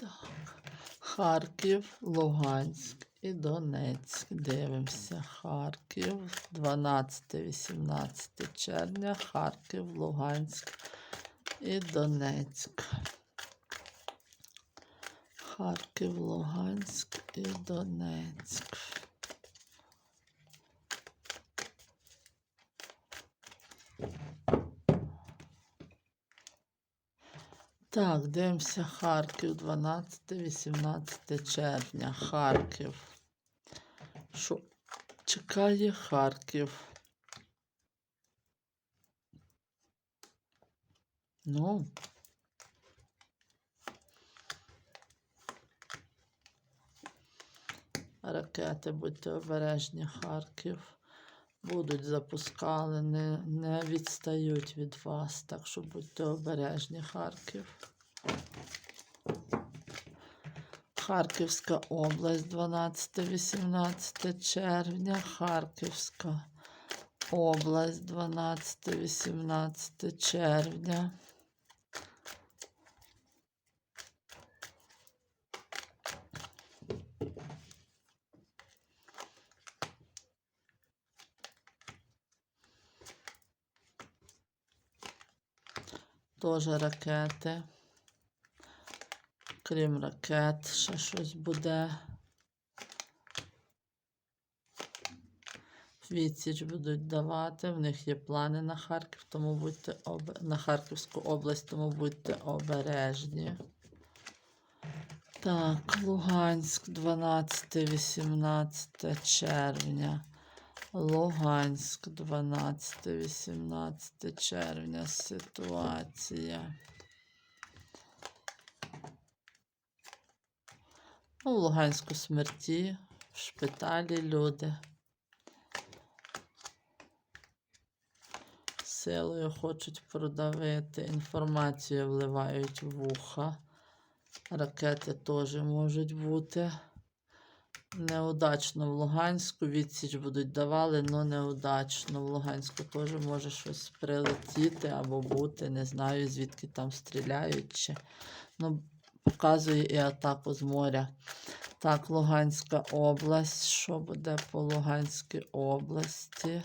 Так. Харків, Луганськ і Донецьк. Дивимося. Харків, 12-18 червня, Харків, Луганськ і Донецьк. Харків, Луганськ і Донецьк. Так, дивимося Харків, 12-18 червня. Харків. Що чекає Харків? Ну. Ракети, будьте обережні, Харків. Будуть запускали, не, не відстають від вас, так що будьте обережні, Харків. Харківська область, 12-18 червня. Харківська область, 12-18 червня. Теж ракети. Крім ракет, ще щось буде. Відсіч будуть давати. В них є плани на Харків, тому будьте об... на Харківську область, тому будьте обережні. Так, Луганськ, 12-18 червня. Луганськ, 12-18 червня. Ситуація. Ну, в Луганську смерті, в шпиталі люди. Силою хочуть продавити, інформацію вливають в вуха. Ракети теж можуть бути. Неудачно в Луганську відсіч будуть давали, але неудачно. В Луганську теж може щось прилетіти або бути. Не знаю, звідки там стріляють. Чи... Ну, показує і атаку з моря. Так, Луганська область. Що буде по Луганській області?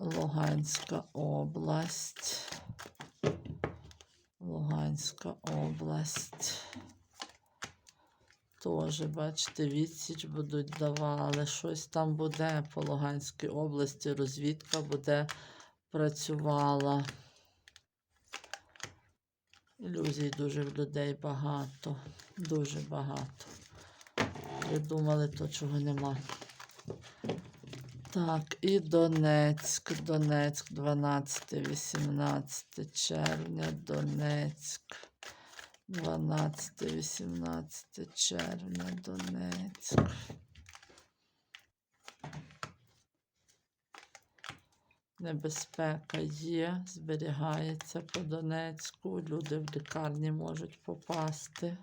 Луганська область. Луганська область. Теж, бачите, відсіч будуть давали. Щось там буде по Луганській області. Розвідка буде працювала. Ілюзій дуже в людей багато. Дуже багато. Придумали то, чого нема. Так, і Донецьк. Донецьк, 12-18 червня. Донецьк. 12-18 червня. Донецьк. Небезпека є, зберігається по Донецьку. Люди в лікарні можуть попасти.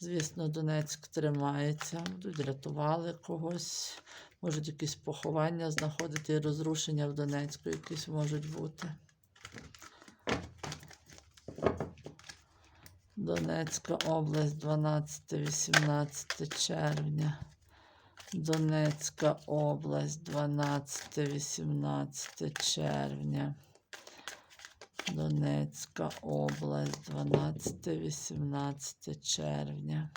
Звісно, Донецьк тримається, будуть рятували когось. Можуть якісь поховання знаходити розрушення в Донецьку якісь можуть бути. Донецька область, 12-18 червня. Донецька область, 12-18 червня. Донецька область, 12-18 червня.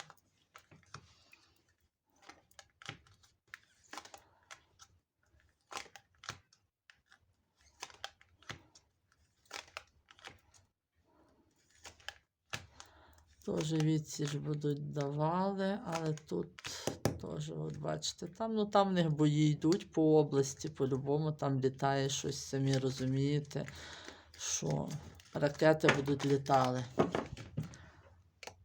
Теж відсіч будуть давали, але тут теж, от бачите, там, ну там в них бої йдуть по області, по-любому там літає щось, самі розумієте, що ракети будуть літали.